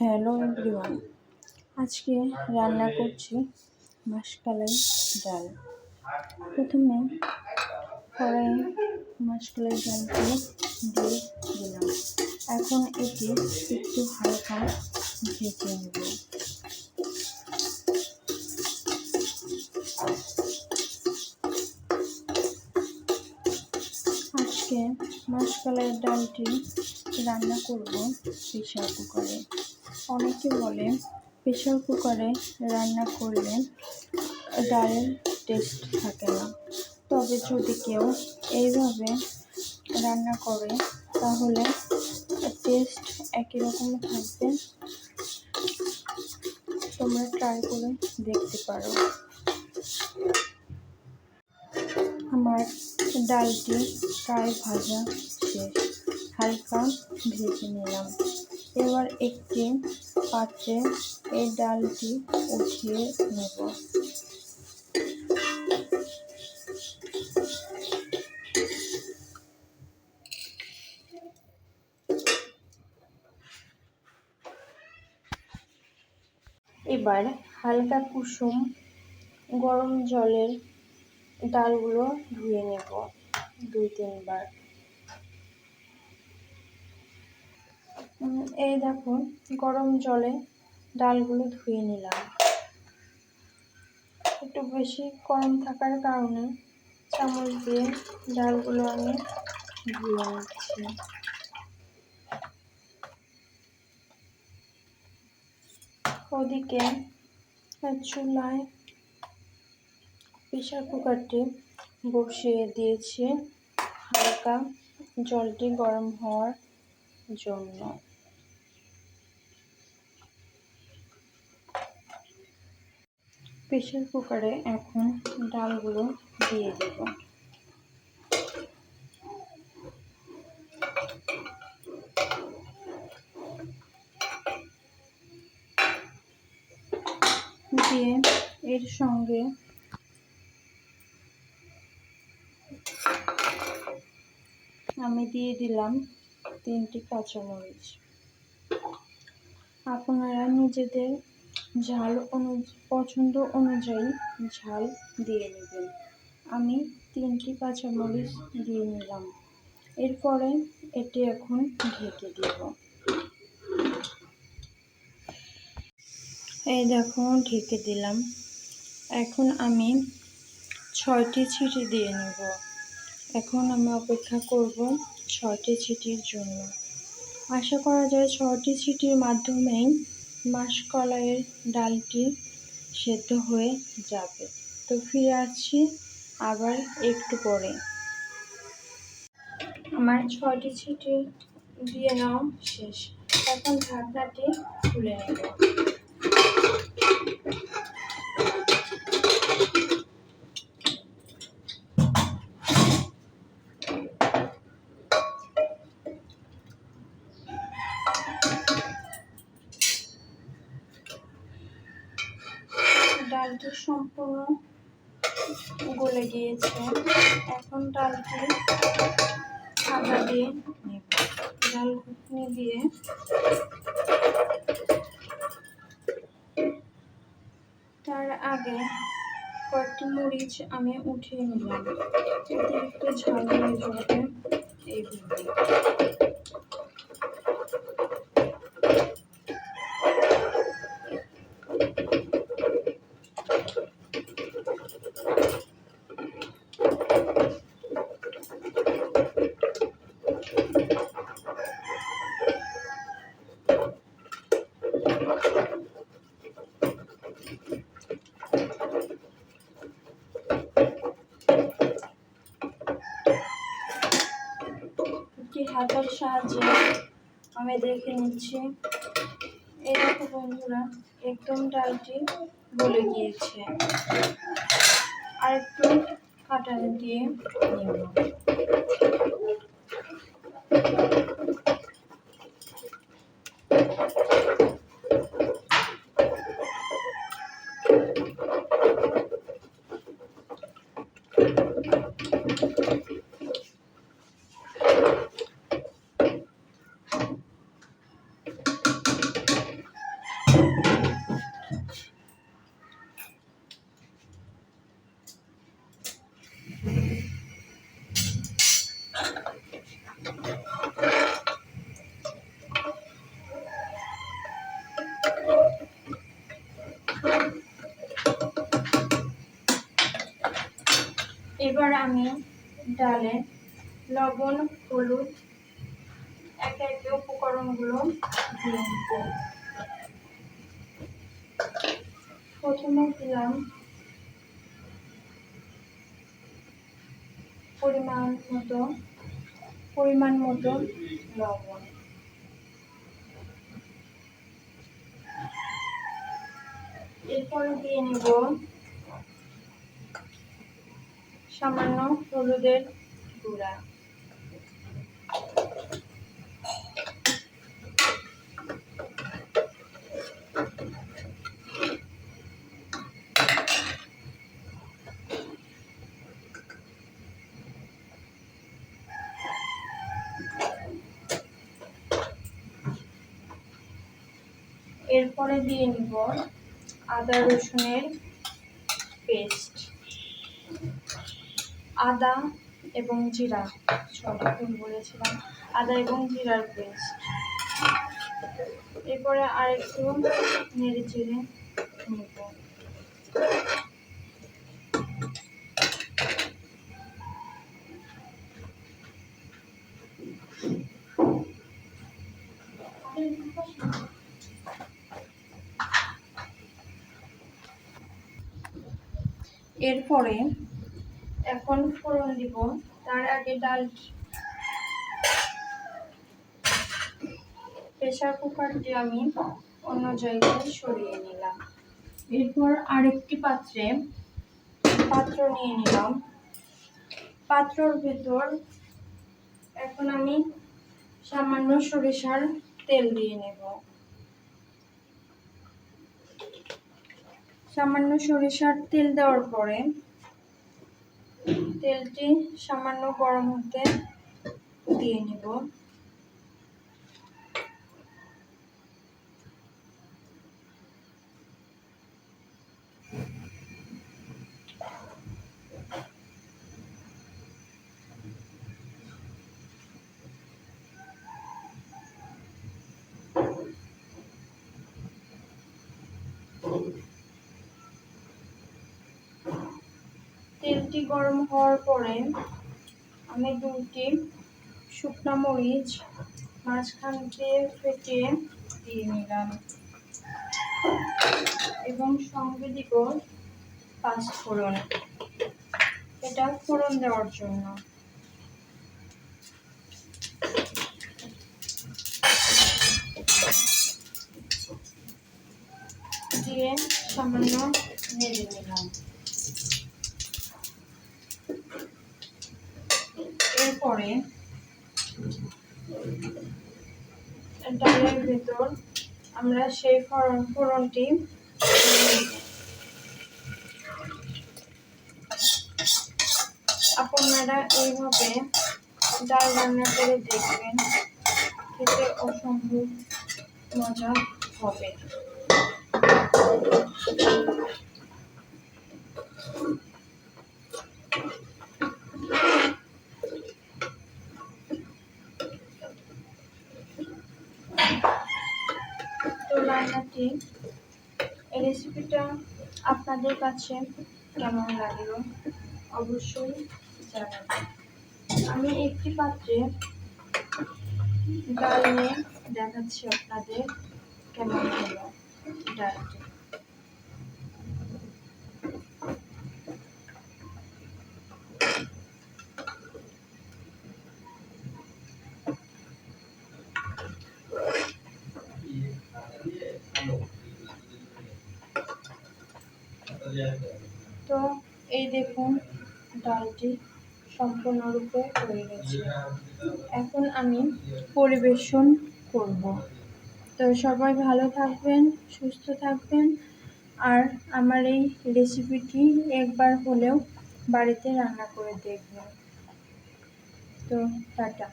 Hello everyone আজকে রান্না করছি মাসকালাই ডাল। প্রথমে কড়াইয়ে মাসকালাই ডালগুলো দিয়ে দিলাম। এখন এটি একটু হালকা ভেজে নেব। আজকে মাসকালাই ডালটি রান্না করব প্রেশার কুকারে। অনেকে বলে প্রেশার কুকারে রান্না করলে ডালের টেস্ট থাকে না। তবে যদি কেউ এইভাবে রান্না করে, তাহলে টেস্ট একই রকম থাকবে। তোমরা ট্রাই করে দেখতে পারো। আমার ডালটি প্রায় ভাজা শেষ। হালকা ভেজে নিলাম। এবার একটি পাত্রে এই ডালটি উঠিয়ে নেব। এবার হালকা কুসুম গরম জলের ডালগুলো ধুয়ে নেব দুই তিনবার। এই দেখো, গরম জলে ডালগুলো ধুয়ে নিলাম। একটু বেশি গরম থাকার কারণে চামচ দিয়ে ডালগুলো আমি ধুয়ে নিচ্ছি। ওদিকে চুলায় প্রেশার কুকারটি বসিয়ে দিয়েছি, হালকা জলটি গরম হওয়ার জন্য। প্রেশার কুকারে এখন ডালগুলো দিয়ে দেব। দিয়ে এর সঙ্গে আমি দিয়ে দিলাম তিনটি কাঁচামরিচ। আপনারা নিজেদের ঝাল অনু, পছন্দ অনুযায়ী ঝাল দিয়ে নেবেন। আমি তিনটি কাঁচামরিচ দিয়ে নিলাম। এরপরে এটি এখন ঢেকে দেব। এই দেখো, ঢেকে দিলাম। এখন আমি ছয়টি ছিটি দিয়ে নেব। এখন আমি অপেক্ষা করব ছয়টি ছিটির জন্য। আশা করা যায় ছয়টি ছিটির মাধ্যমেই মাসকলাইয়ের ডালটি সেদ্ধ হয়ে যাবে। তো ফিরে আসছি আবার একটু পরে। আমার ছয়টি ছিটি দিয়ে নাও শেষ। এখন ঢাকনাটি খুলে নেব। ডালটি সম্পূর্ণ গলে গিয়েছে। এখন ডালটি সাদা দিয়ে ডাল ঘুটনি দিয়ে তার আগে কয়েকটি মরিচ আমি উঠিয়ে নিলাম। অতিরিক্ত ঝাল হয়ে যাবে। একটি হাতার সাহায্যে আমি দেখে নিচ্ছি। এরকম বন্ধুরা, একদম ডালটি বলে গিয়েছে। আর একটু কাটা দিয়ে নেব। এবার আমি ডালে লবণ, হলুদ, একে একে উপকরণগুলো দিয়ে নেব প্রথমে দিলাম পরিমাণ মতো পরিমাণ মতো লবণ। এরপরে দিয়ে নেব সামান্য হলুদের গুঁড়া। এরপরে দিয়ে নিব আদা রসুনের পেস্ট। আদা এবং জিরা ভুল বলেছিলাম, আদা এবং জিরার পেস্ট। এরপরে আর একটু নেড়ে চেড়ে নিব। এরপরে এখন ফোড়ন দিব। তার আগে ডাল প্রেশার কুকারটি আমি অন্য জায়গায় সরিয়ে নিলাম। এরপর আরেকটি পাত্রে পাত্র নিয়ে নিলাম। পাত্রর ভেতর এখন আমি সামান্য সরিষার তেল দিয়ে নেব। সামান্য সরিষার তেল দেওয়ার পরে তেলটি সামান্য গরম হতে দিয়ে নিব। তেলটি গরম হওয়ার পরে আমি দুটি শুকনো মরিচ মাঝখান দিয়ে ফেটে দিয়ে নিলাম। এবং সঙ্গে দিব পাঁচ ফোড়ন। এটা ফোড়ন দেওয়ার জন্য। দিয়ে সামান্য নেড়ে নিলাম। এরপরে ডালের ভেতর আমরা সেই ফোড়ন, ফোড়নটি আপনারা এইভাবে ডাল রান্না করে দেখবেন খেতে অসম্ভব মজা হবে তো রান্নাটি এই রেসিপিটা আপনাদের কাছে কেমন লাগল অবশ্যই জানাবেন। আমি একটি পাত্রে ডাল নিয়ে দেখাচ্ছি আপনাদের কেমন হলো ডালটি তো এই দেখুন, ডালটি সম্পূর্ণরূপে হয়ে গেছে। এখন আমি পরিবেশন করব। তো সবাই ভালো থাকবেন, সুস্থ থাকবেন। আর আমার এই রেসিপিটি একবার হলেও বাড়িতে রান্না করে দেখবেন। তো টাটা।